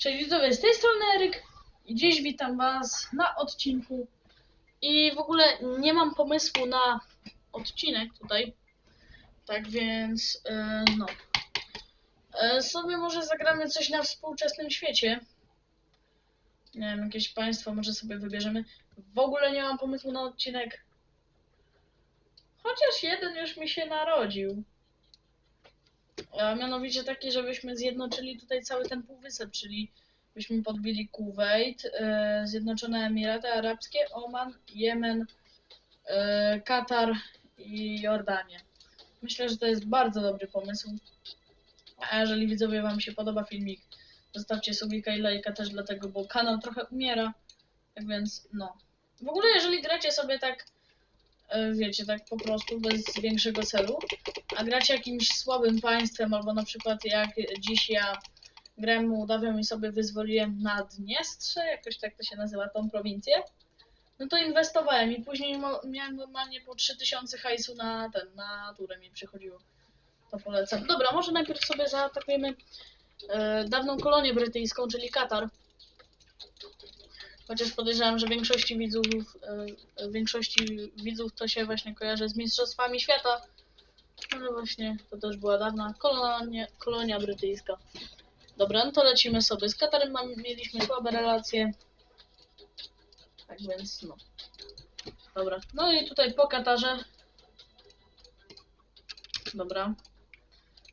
Cześć widzowie, z tej strony Eryk. I dziś witam was na odcinku. I w ogóle nie mam pomysłu na odcinek tutaj, tak więc e, no. E, sobie może zagramy coś na współczesnym świecie, nie wiem, jakieś państwo może sobie wybierzemy, w ogóle nie mam pomysłu na odcinek, chociaż jeden już mi się narodził. A mianowicie taki, żebyśmy zjednoczyli tutaj cały ten półwysep, czyli byśmy podbili Kuwait, e, Zjednoczone Emiraty Arabskie, Oman, Jemen, e, Katar i Jordanię. Myślę, że to jest bardzo dobry pomysł. A jeżeli widzowie wam się podoba filmik, zostawcie sobie lajka też dlatego, bo kanał trochę umiera. Tak więc no. W ogóle jeżeli gracie sobie tak wiecie, tak po prostu bez większego celu, a gracie jakimś słabym państwem, albo na przykład jak dziś ja grałem Mołdawią i sobie wyzwoliłem Naddniestrze, jakoś tak to się nazywa, tą prowincję, no to inwestowałem i później miałem normalnie po 3000 hajsu na ten, na turę mi przychodziło. To polecam. Dobra, może najpierw sobie zaatakujemy e, dawną kolonię brytyjską, czyli Katar. Chociaż podejrzewam, że większości widzów, e, większości widzów to się właśnie kojarzy z Mistrzostwami Świata. Ale właśnie to też była dawna kolonia, kolonia brytyjska. Dobra, no to lecimy sobie. Z Katarem mam, mieliśmy słabe relacje. Tak więc no. Dobra. No i tutaj po Katarze. Dobra.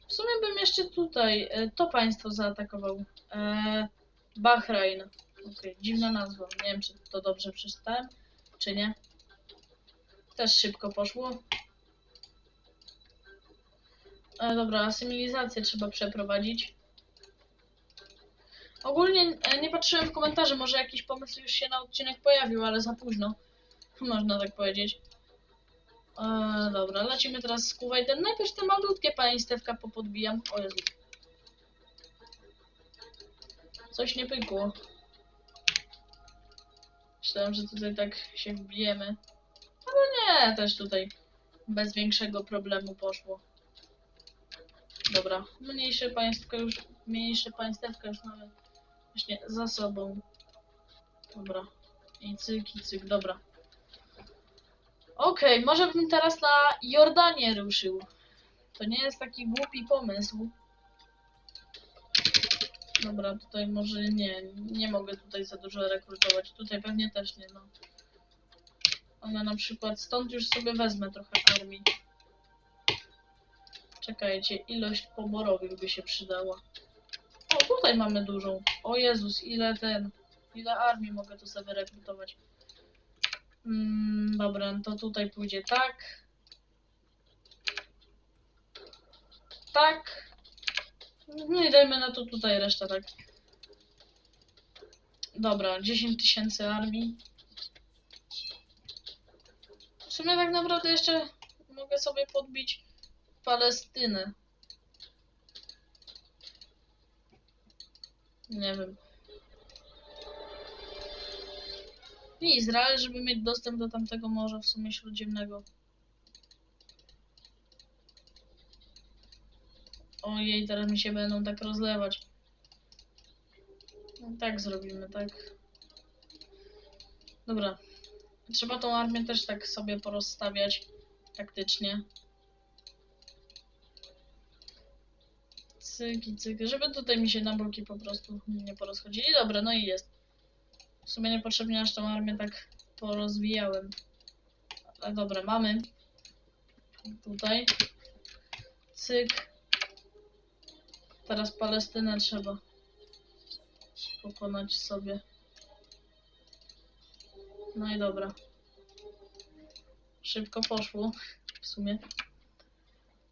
W sumie bym jeszcze tutaj e, to państwo zaatakował. E, Bahrain. Okej, dziwna nazwa. Nie wiem, czy to dobrze przeczytałem, czy nie. Też szybko poszło. E, dobra, asymilicję trzeba przeprowadzić. Ogólnie e, nie patrzyłem w komentarze, może jakiś pomysł już się na odcinek pojawił, ale za późno. Można tak powiedzieć. E, dobra, lecimy teraz z Kuwaitem. Najpierw te malutkie państewka popodbijam. O Jezu. Coś nie pykło. Myślałem, że tutaj tak się wbijemy. Ale nie, też tutaj bez większego problemu poszło. Dobra, mniejsze państwo już, mniejsze państewka już mamy właśnie za sobą. Dobra. I cyk, i cyk, dobra. Okej, może bym teraz na Jordanię ruszył. To nie jest taki głupi pomysł. Dobra, tutaj może nie, nie mogę tutaj za dużo rekrutować. Tutaj pewnie też nie, no. Ale na przykład stąd już sobie wezmę trochę armii. Czekajcie, ilość poborowych by się przydała. O, tutaj mamy dużą. O Jezus, ile ten, ile armii mogę tu sobie rekrutować. Mm, dobra, to tutaj pójdzie tak. Tak. No i dajmy na to tutaj resztę tak. Dobra, 10 tysięcy armii. W sumie tak naprawdę jeszcze mogę sobie podbić Palestynę. Nie wiem. I Izrael, żeby mieć dostęp do tamtego morza w sumie śródziemnego. Ojej, teraz mi się będą tak rozlewać. No, tak zrobimy, tak. Dobra. Trzeba tą armię też tak sobie porozstawiać taktycznie. Cyk i cyk, żeby tutaj mi się na boki po prostu nie porozchodzili. Dobra, no i jest. W sumie niepotrzebnie aż tą armię tak porozwijałem. Ale dobra, mamy. Tutaj. Cyk. Teraz Palestynę trzeba pokonać sobie. No i dobra. Szybko poszło. W sumie.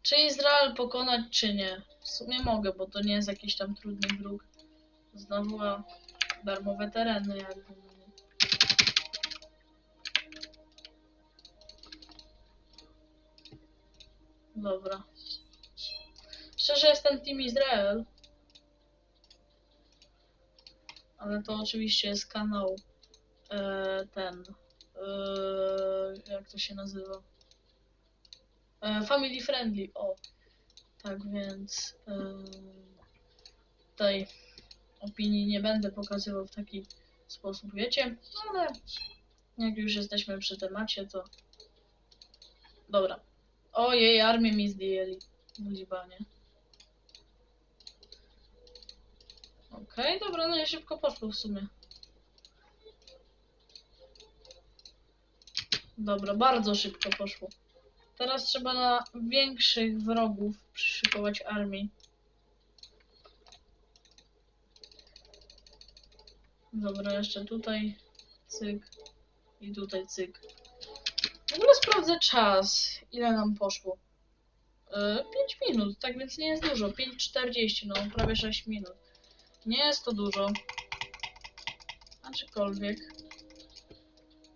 Czy Izrael pokonać, czy nie? W sumie mogę, bo to nie jest jakiś tam trudny wróg. Znowu a darmowe tereny jakby. Dobra. Szczerze jestem Team Izrael. Ale to oczywiście jest kanał e, ten. E, jak to się nazywa? E, family friendly, o. Tak więc. E, tutaj opinii nie będę pokazywał w taki sposób, wiecie? Ale jak już jesteśmy przy temacie, to... Dobra. Ojej, armię mi zdjęli w Libanie. Okej, dobra, no i szybko poszło w sumie. Dobra, bardzo szybko poszło. Teraz trzeba na większych wrogów przyszykować armii. Dobra, jeszcze tutaj cyk i tutaj cyk. W ogóle sprawdzę czas, ile nam poszło. Yy, 5 minut, tak więc nie jest dużo. 5,40, no prawie 6 minut. Nie jest to dużo. Aczkolwiek.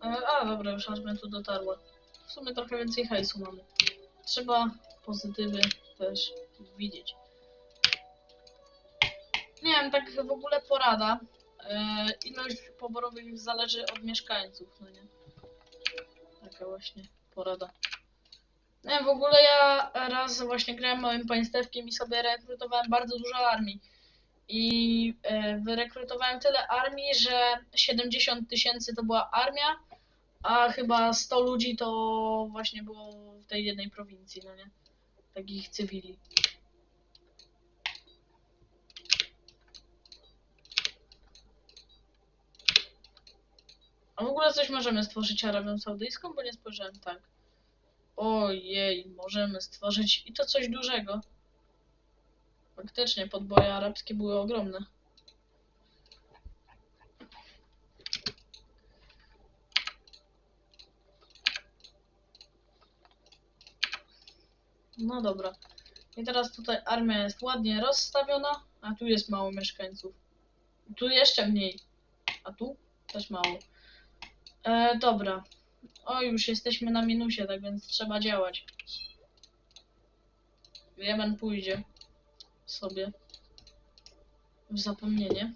E, A, dobra, już aż tu dotarła. W sumie trochę więcej hajsu mamy. Trzeba pozytywy też widzieć. Nie wiem, tak w ogóle porada. E, ilość poborowych zależy od mieszkańców, no nie? Taka właśnie porada. Nie wiem, w ogóle ja raz właśnie grałem małym państewkiem i sobie rekrutowałem bardzo dużo armii. I e, wyrekrutowałem tyle armii, że 70 tysięcy to była armia, a chyba 100 ludzi to właśnie było w tej jednej prowincji, no nie? Takich cywili. A w ogóle coś możemy stworzyć Arabią Saudyjską, bo nie spojrzałem tak. Ojej, możemy stworzyć i to coś dużego. Faktycznie, podboje arabskie były ogromne. No dobra. I teraz tutaj armia jest ładnie rozstawiona, a tu jest mało mieszkańców. Tu jeszcze mniej. A tu też mało. E, dobra. O, już jesteśmy na minusie, tak więc trzeba działać. Jemen pójdzie sobie w zapomnienie.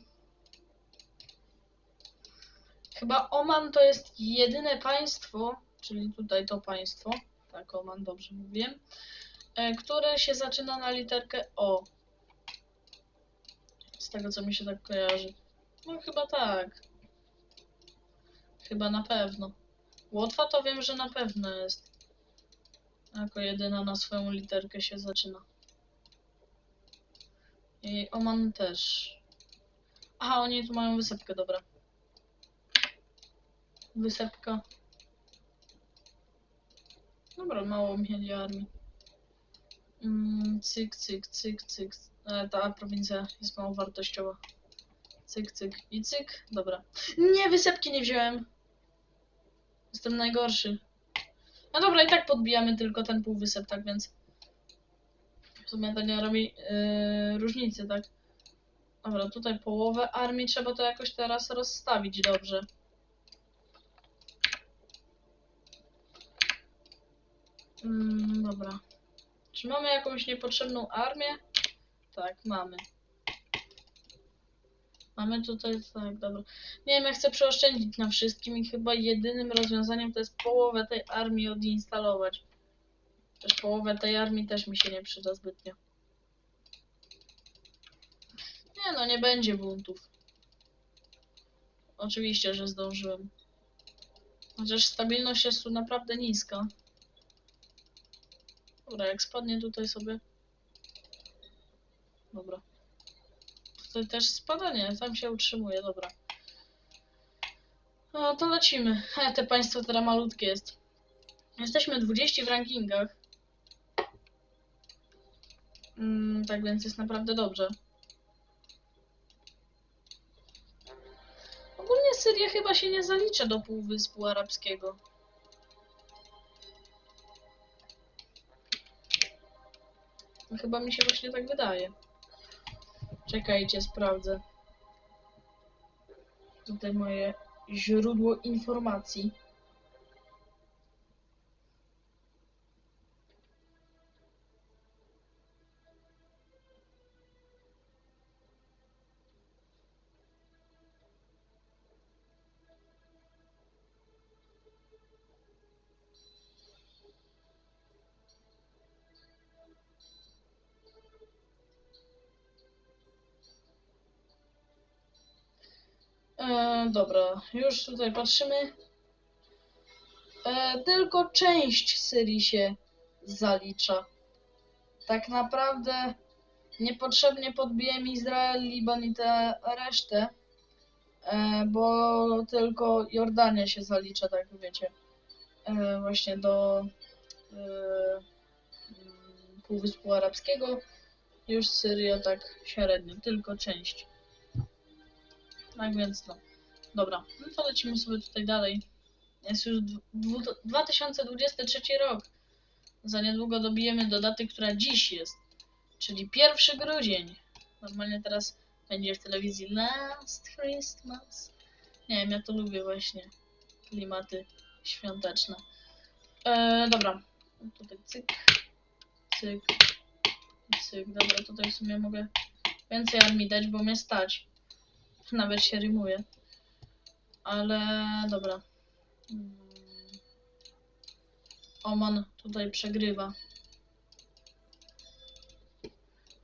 Chyba Oman to jest jedyne państwo, czyli tutaj to państwo, tak Oman dobrze mówię, e, które się zaczyna na literkę O. Z tego co mi się tak kojarzy. No chyba tak. Chyba na pewno. Łotwa to wiem, że na pewno jest. Jako jedyna na swoją literkę się zaczyna. I Oman też. Aha, oni tu mają wysepkę, dobra. Wysepka. Dobra, mało mieli armii. Mm, cyk, cyk, cyk, cyk. E, ta prowincja jest mało wartościowa. Cyk, cyk i cyk. Dobra. Nie, wysepki nie wziąłem. Jestem najgorszy. No dobra, i tak podbijamy tylko ten półwysep, tak więc sumie to nie robi yy, różnicy, tak? Dobra, tutaj połowę armii trzeba to jakoś teraz rozstawić dobrze. Mm, dobra. Czy mamy jakąś niepotrzebną armię? Tak, mamy. Mamy tutaj, tak, dobra. Nie wiem, ja chcę przeoszczędzić na wszystkim i chyba jedynym rozwiązaniem to jest połowę tej armii odinstalować. Też połowę tej armii też mi się nie przyda zbytnio. Nie no, nie będzie buntów. Oczywiście, że zdążyłem. Chociaż stabilność jest tu naprawdę niska. Dobra, jak spadnie tutaj sobie... Dobra. Tutaj też spada? Nie, tam się utrzymuje, dobra. No to lecimy. He, te państwo teraz malutkie jest. Jesteśmy 20 w rankingach. Mm, tak więc jest naprawdę dobrze. Ogólnie Syria chyba się nie zalicza do Półwyspu Arabskiego. No, chyba mi się właśnie tak wydaje. Czekajcie, sprawdzę. Tutaj moje źródło informacji. E, dobra, już tutaj patrzymy. E, tylko część Syrii się zalicza. Tak naprawdę niepotrzebnie podbiłem Izrael, Liban i tę resztę, e, bo tylko Jordania się zalicza, tak wiecie, e, właśnie do e, mm, Półwyspu Arabskiego. Już Syria tak średnio, tylko część. Tak więc no. Dobra, no to lecimy sobie tutaj dalej. Jest już dwu- dwu- 2023 rok. Za niedługo dobijemy do daty, która dziś jest, czyli 1 grudzień. Normalnie teraz będzie w telewizji Last Christmas. Nie wiem, ja to lubię właśnie. Klimaty świąteczne. E, dobra, tutaj cyk, cyk, cyk. Dobra, tutaj w sumie mogę więcej armii dać, bo mnie stać. Nawet się rymuje. Ale dobra. Mm. Oman tutaj przegrywa.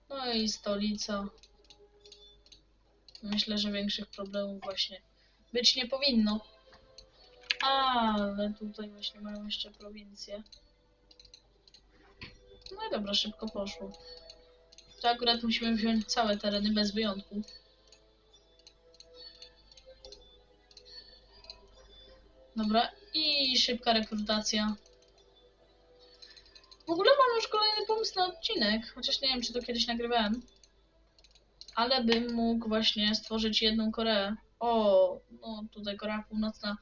No i stolica. Myślę, że większych problemów właśnie być nie powinno. Ale tutaj właśnie mają jeszcze prowincje. No i dobra, szybko poszło. To akurat musimy wziąć całe tereny bez wyjątku. Dobra, i szybka rekrutacja. W ogóle mam już kolejny pomysł na odcinek, chociaż nie wiem, czy to kiedyś nagrywałem. Ale bym mógł właśnie stworzyć jedną Koreę. O, no tutaj Korea Północna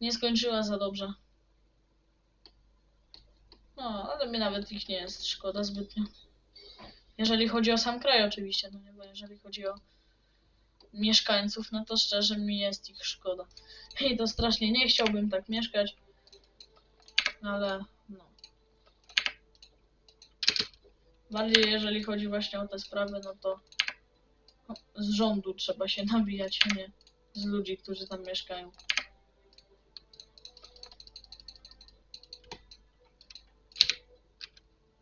nie skończyła za dobrze. No, ale mi nawet ich nie jest szkoda zbytnio. Jeżeli chodzi o sam kraj oczywiście, no nie, bo jeżeli chodzi o mieszkańców, no to szczerze mi jest ich szkoda. I to strasznie nie chciałbym tak mieszkać. Ale no. Bardziej jeżeli chodzi właśnie o te sprawy, no to z rządu trzeba się nabijać, nie z ludzi, którzy tam mieszkają.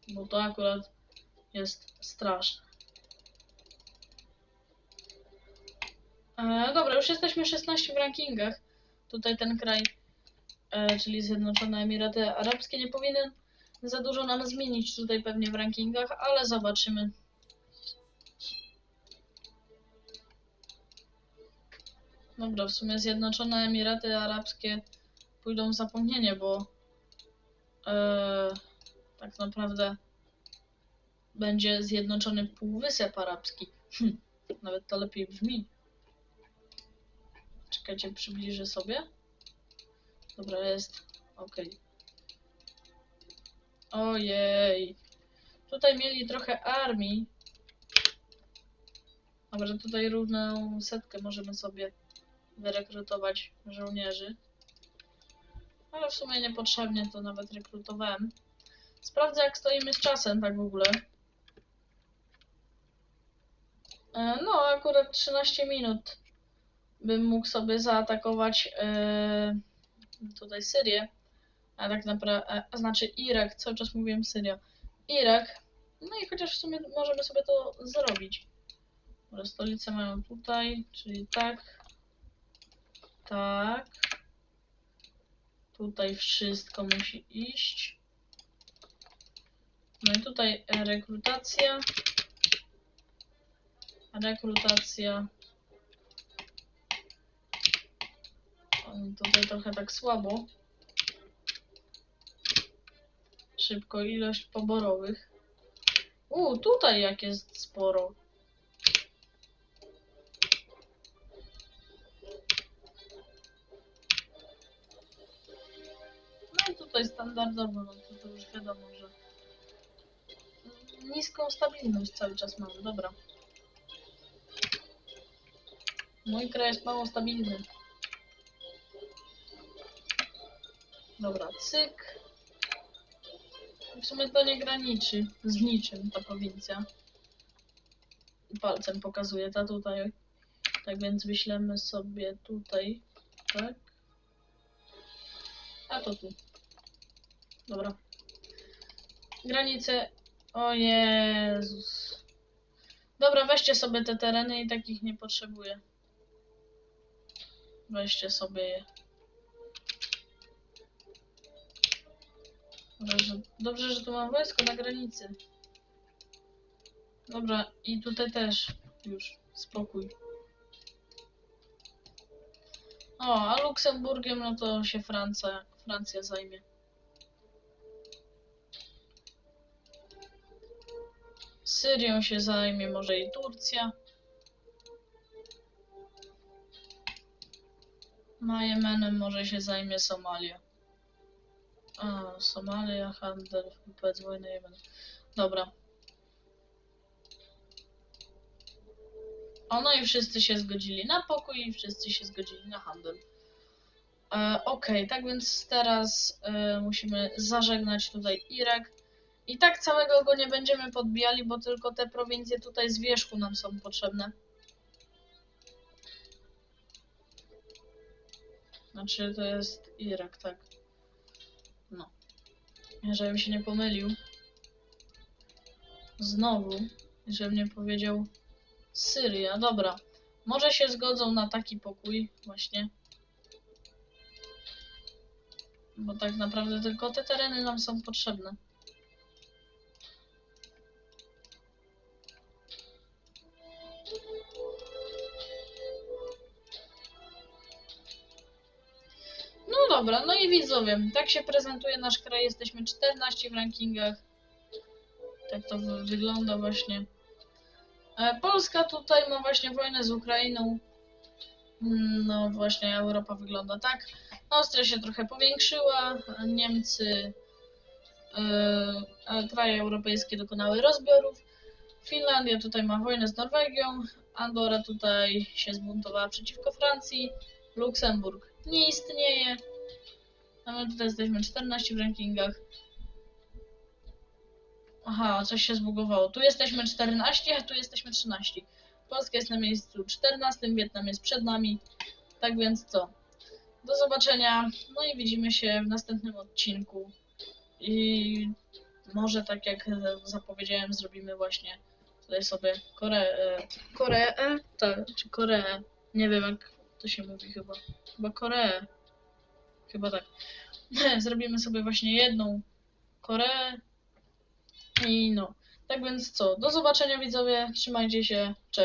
Bo to akurat jest straszne. E, dobra, już jesteśmy 16 w rankingach. Tutaj ten kraj, e, czyli Zjednoczone Emiraty Arabskie, nie powinien za dużo nam zmienić tutaj pewnie w rankingach, ale zobaczymy. Dobra, w sumie Zjednoczone Emiraty Arabskie pójdą w zapomnienie, bo e, tak naprawdę będzie Zjednoczony Półwysep Arabski. Hm, nawet to lepiej brzmi. Czekajcie, przybliżę sobie. Dobra, jest. Ok. Ojej. Tutaj mieli trochę armii. Dobra, tutaj równą setkę możemy sobie wyrekrutować żołnierzy. Ale w sumie niepotrzebnie to nawet rekrutowałem. Sprawdzę jak stoimy z czasem tak w ogóle. E, No, akurat 13 minut bym mógł sobie zaatakować e, tutaj Syrię, a tak naprawdę, a znaczy Irak, cały czas mówiłem Syria, Irak, no i chociaż w sumie możemy sobie to zrobić. Dobra, stolice mają tutaj, czyli tak, tak, tutaj wszystko musi iść. No i tutaj rekrutacja, rekrutacja, Tutaj trochę tak słabo. Szybko ilość poborowych. U, tutaj jak jest sporo. No i tutaj standardowo, no to, to już wiadomo, że niską stabilność cały czas mamy, dobra. Mój kraj jest mało stabilny. Dobra, cyk. W sumie to nie graniczy z niczym ta prowincja. Palcem pokazuje ta tutaj. Tak więc wyślemy sobie tutaj, tak? A to tu. Dobra. Granice. O Jezus. Dobra, weźcie sobie te tereny i takich nie potrzebuję. Weźcie sobie je. Dobrze, dobrze, że tu mam wojsko na granicy. Dobra, i tutaj też już spokój. O, a Luksemburgiem, no to się Francja, Francja zajmie. Syrią się zajmie, może i Turcja. Jemenem może się zajmie Somalia. A, Somalia, handel, wypowiedz wojnę Jemen. Dobra. O, no i wszyscy się zgodzili na pokój i wszyscy się zgodzili na handel. E, Okej, tak więc teraz e, musimy zażegnać tutaj Irak. I tak całego go nie będziemy podbijali, bo tylko te prowincje tutaj z wierzchu nam są potrzebne. Znaczy to jest Irak, tak. No. Żebym się nie pomylił. Znowu, żebym nie powiedział Syria. Dobra. Może się zgodzą na taki pokój właśnie. Bo tak naprawdę tylko te tereny nam są potrzebne. Dobra, no i widzowie, tak się prezentuje nasz kraj. Jesteśmy 14 w rankingach. Tak to wy- wygląda właśnie. E, Polska tutaj ma właśnie wojnę z Ukrainą. Mm, No właśnie, Europa wygląda tak. Austria się trochę powiększyła. Niemcy, e, kraje europejskie dokonały rozbiorów. Finlandia tutaj ma wojnę z Norwegią. Andora tutaj się zbuntowała przeciwko Francji. Luksemburg nie istnieje. A my tutaj jesteśmy 14 w rankingach. Aha, coś się zbugowało. Tu jesteśmy 14, a tu jesteśmy 13. Polska jest na miejscu 14, Wietnam jest przed nami. Tak więc co? Do zobaczenia. No i widzimy się w następnym odcinku. I może tak jak zapowiedziałem, zrobimy właśnie tutaj sobie Koreę. Koreę? Tak, czy Koreę. Nie wiem jak to się mówi chyba. Chyba Koreę. Chyba tak. Zrobimy sobie właśnie jedną Koreę. I no. Tak więc co? Do zobaczenia widzowie. Trzymajcie się. Cześć.